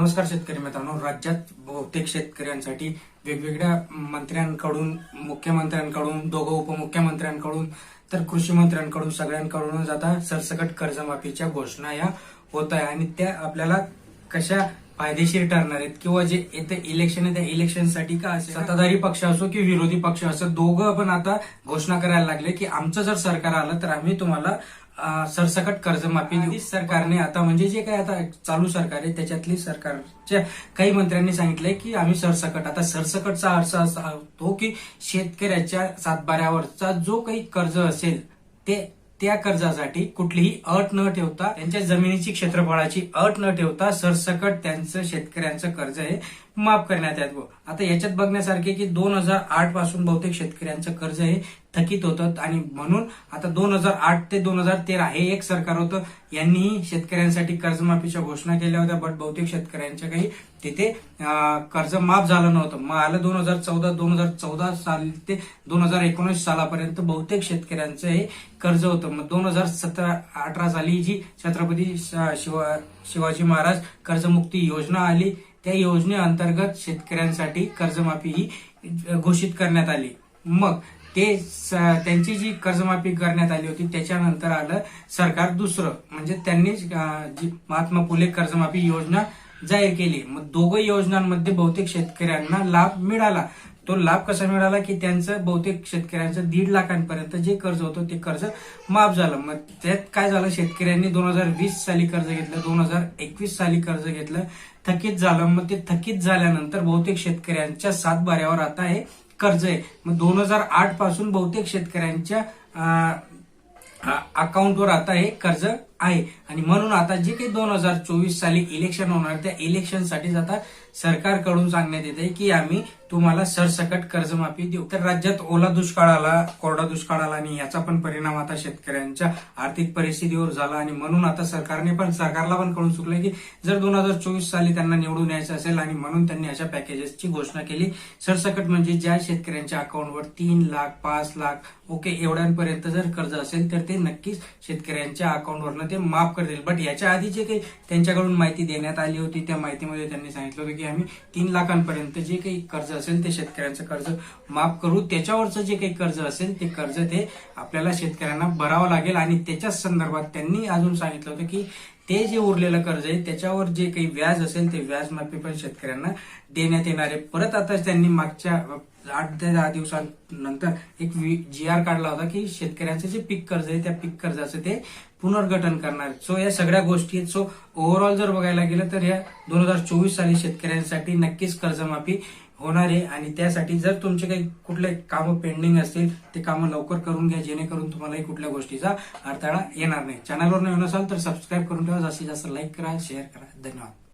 नमस्कार शेतकरी मित्रांनो. राज्यात बहुतेक शेतकऱ्यांसाठी वेगवेगळ्या मंत्र्यांकडून मुख्यमंत्र्यांकडून दोघं उपमुख्यमंत्र्यांकडून तर कृषी मंत्र्यांकडून सगळ्यांकडूनच आता सरसकट कर्जमाफीच्या घोषणा या होत आहे. आणि त्या आपल्याला कशा फायदेशीर ठरणार आहेत किंवा जे येते इलेक्शन आहे त्या इलेक्शनसाठी का असेल सत्ताधारी पक्ष असो की विरोधी पक्ष असो दोघं पण आता घोषणा करायला लागले की आमचं जर सरकार आलं तर आम्ही तुम्हाला सरसकट कर्जमाफी सरकारने आता म्हणजे जे काही आता चालू सरकार आहे त्याच्यातली सरकारच्या काही मंत्र्यांनी सांगितलंय की आम्ही सरसकट. आता सरसकटचा अर्थ असा होतो की शेतकऱ्याच्या सातबाऱ्यावरचा जो काही कर्ज असेल ते त्या कर्जासाठी कुठलीही अट न ठेवता त्यांच्या जमिनीची क्षेत्रफळाची अट न ठेवता सरसकट त्यांचं शेतकऱ्यांचं कर्ज हे माफ करण्यात येत आता याच्यात बघण्यासारखे की दोन हजार आठपासून बहुतेक शेतकऱ्यांचं कर्ज हे थकीत होतं आणि म्हणून आता दोन हजार आठ ते दोन हजार तेरा हे एक सरकार होतं. यांनीही शेतकऱ्यांसाठी कर्जमाफीच्या घोषणा केल्या होत्या बट बहुतेक शेतकऱ्यांच्या काही तिथे कर्ज माफ झालं नव्हतं. मग आलं दोन हजार चौदा दोन हजार चौदा साल ते दोन हजार एकोणीस सालापर्यंत बहुतेक शेतकऱ्यांचं हे कर्ज होतं. मग दोन हजार सतरा अठरा साली जी छत्रपती शिवा शिवाजी महाराज कर्जमुक्ती योजना आली त्या योजनेअंतर्गत शेतकऱ्यांसाठी कर्जमाफी ही घोषित करण्यात आली. मग ते त्यांची जी कर्जमाफी करण्यात आली होती त्याच्यानंतर आलं सरकार दुसरं. म्हणजे त्यांनी जी महात्मा फुले कर्जमाफी योजना जाहीर केली. मग दोघं योजनांमध्ये बहुतेक शेतकऱ्यांना लाभ मिळाला. तो लाभ कसा मिळाला की त्यांचं बहुतेक शेतकऱ्यांचं दीड लाखांपर्यंत जे कर्ज होतं ते कर्ज माफ झालं. मग त्यात काय झालं? शेतकऱ्यांनी दोन हजार वीस साली कर्ज घेतलं दोन हजार एकवीस साली कर्ज घेतलं. थकीत झालं. मग ते थकीत झाल्यानंतर बहुतेक शेतकऱ्यांच्या सात बाऱ्यावर आता हे कर्ज आहे. मग दोन हजार आठपासून बहुतेक शेतकऱ्यांच्या अकाउंटवर आता हे कर्ज आहे. आणि म्हणून आता जे काही दोन हजार चोवीस साली इलेक्शन होणार त्या इलेक्शनसाठीच आता सरकारकडून सांगण्यात येते की आम्ही तुम्हाला सरसकट कर्जमाफी देऊ. तर राज्यात ओला दुष्काळ आला कोरडा दुष्काळ आला आणि याचा पण परिणाम आता शेतकऱ्यांच्या आर्थिक परिस्थितीवर झाला. आणि म्हणून आता सरकारने पण सरकारला पण कळून चुकलं की जर दोन हजार चोवीस साली त्यांना निवडून यायचं असेल आणि म्हणून त्यांनी अशा पॅकेजेसची घोषणा केली सरसकट म्हणजे ज्या शेतकऱ्यांच्या अकाउंटवर तीन लाख पाच लाख ओके एवढ्यांपर्यंत जर कर्ज असेल तर ते नक्कीच शेतकऱ्यांच्या अकाउंटवरनं ते माफ करतील बट याच्या आधी जे काही त्यांच्याकडून माहिती देण्यात आली होती त्या माहितीमध्ये त्यांनी सांगितलं होतं की आम्ही तीन लाखांपर्यंत जे काही कर्ज असेल ते शेतकऱ्यांचं कर्ज माफ करू. त्याच्यावरचं जे काही कर्ज असेल ते कर्ज ते आपल्याला शेतकऱ्यांना भरावं लागेल. आणि त्याच्याच संदर्भात त्यांनी अजून सांगितलं होतं की ते जे उरलेलं कर्ज आहे त्याच्यावर जे काही व्याज असेल ते व्याज माफी पण शेतकऱ्यांना देण्यात येणार आहे. परत आता त्यांनी मागच्या आठ ते दहा दिवसांनंतर एक जी आर काढला होता की शेतकऱ्यांचं जे पीक कर्ज आहे त्या पीक कर्जाचं ते पुनर्गठन करणार. सो या सगळ्या गोष्टी आहेत. सो ओव्हरऑल जर बघायला गेलं तर या दोन हजार चोवीस साली शेतकऱ्यांसाठी नक्कीच कर्जमाफी होणार आहे आणि त्यासाठी जर तुमचे काही कुठले कामं पेंडिंग असतील ते कामं लवकर करून घ्या जेणेकरून तुम्हालाही कुठल्या गोष्टीचा अडथळा येणार नाही. चॅनलवर नवीन असाल तर सबस्क्राईब करून ठेवा. जास्तीत जास्त लाईक करा शेअर करा. धन्यवाद.